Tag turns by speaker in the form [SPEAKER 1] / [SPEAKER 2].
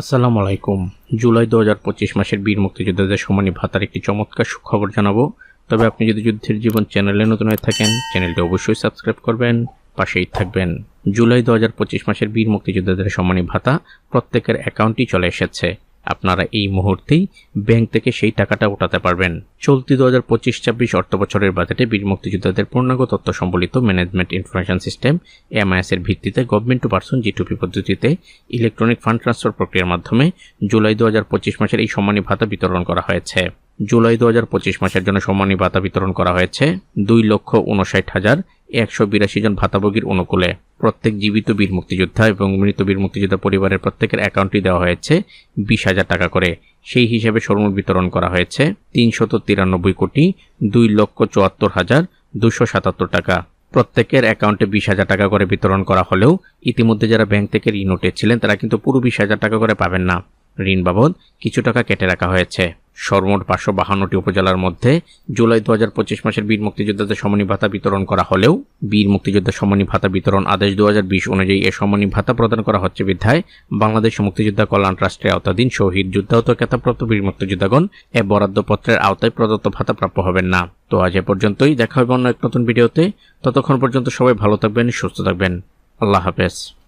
[SPEAKER 1] আসসালামু আলাইকুম। জুলাই দু হাজার পঁচিশ মাসের বীর মুক্তিযোদ্ধাদের সম্মানী ভাতার একটি চমৎকার সুখবর জানাব। তবে আপনি যদি যুদ্ধের জীবন চ্যানেলে নতুন হয়ে থাকেন, চ্যানেলটি অবশ্যই সাবস্ক্রাইব করবেন, পাশেই থাকবেন। জুলাই দু হাজার পঁচিশ মাসের বীর মুক্তিযোদ্ধাদের সম্মানী ভাতা প্রত্যেকের অ্যাকাউন্টই চলে এসেছে। আপনারা এই মুহূর্তেই ব্যাংক থেকে সেই টাকাটা উঠাতে পারবেন। চলতি দু হাজার পঁচিশ ছাব্বিশ অর্থ বছরের বাজেটে বীর মুক্তিযোদ্ধাদের পূর্ণাঙ্গ তথ্য সম্বলিত ম্যানেজমেন্ট ইনফরমেশন সিস্টেম, এমআইএস এর ভিত্তিতে গভর্নমেন্ট টু পার্সন জি টুপি পদ্ধতিতে ইলেকট্রনিক ফান্ড ট্রান্সফার প্রক্রিয়ার মাধ্যমে জুলাই দু হাজার পঁচিশ মাসের এই সম্মানী ভাতা বিতরণ করা হয়েছে। জুলাই দু হাজার পঁচিশ মাসের জন্য সম্মানী ভাতা বিতরণ করা হয়েছে। দুই লক্ষ উনষাট হাজার একশো বিরাশি জন ভাতাভোগীর অনুকূলে। প্রত্যেক জীবিত বীর মুক্তিযোদ্ধা এবং মৃত বীর মুক্তিযোদ্ধা পরিবারের প্রত্যেকের অ্যাকাউন্টটি দেওয়া হয়েছে বিশ হাজার টাকা করে। সেই হিসেবে সরমুল বিতরণ করা হয়েছে তিনশত তিরানব্বই কোটি, দুই লক্ষ চুয়াত্তর হাজার দুশো সাতাত্তর টাকা। প্রত্যেকের অ্যাকাউন্টে বিশ হাজার টাকা করে বিতরণ করা হলেও ইতিমধ্যে যারা ব্যাংক থেকে ঋণ উঠেছিলেন, তারা কিন্তু পুরো বিশ হাজার টাকা করে পাবেন না। ঋণ বাবদ কিছু টাকা কেটে রাখা হয়েছে। সর্বমোট পাঁচশো বাহান্নটি উপজেলার মধ্যে জুলাই দু হাজার পঁচিশ মাসের বীর মুক্তিযোদ্ধাদের সম্মানী ভাতা বিতরণ করা হলেও বীর মুক্তিযোদ্ধা সম্মানী ভাতা বিতরণ আদেশ দু হাজার বিশ অনুযায়ী এ সম্মানী ভাতা প্রদান করা হচ্ছে বিধায় বাংলাদেশ মুক্তিযোদ্ধা কল্যাণ ট্রাস্টের আওতাধীন শহীদ যুদ্ধাহত খেতাবপ্রাপ্ত বীর মুক্তিযোদ্ধাগণ এ বরাদ্দ পত্রের আওতায় প্রদত্ত ভাতা প্রাপ্য হবেন না। তো আজ এ পর্যন্তই, দেখা হবে অন্য এক নতুন ভিডিওতে। ততক্ষণ পর্যন্ত সবাই ভালো থাকবেন, সুস্থ থাকবেন। আল্লাহ হাফেজ।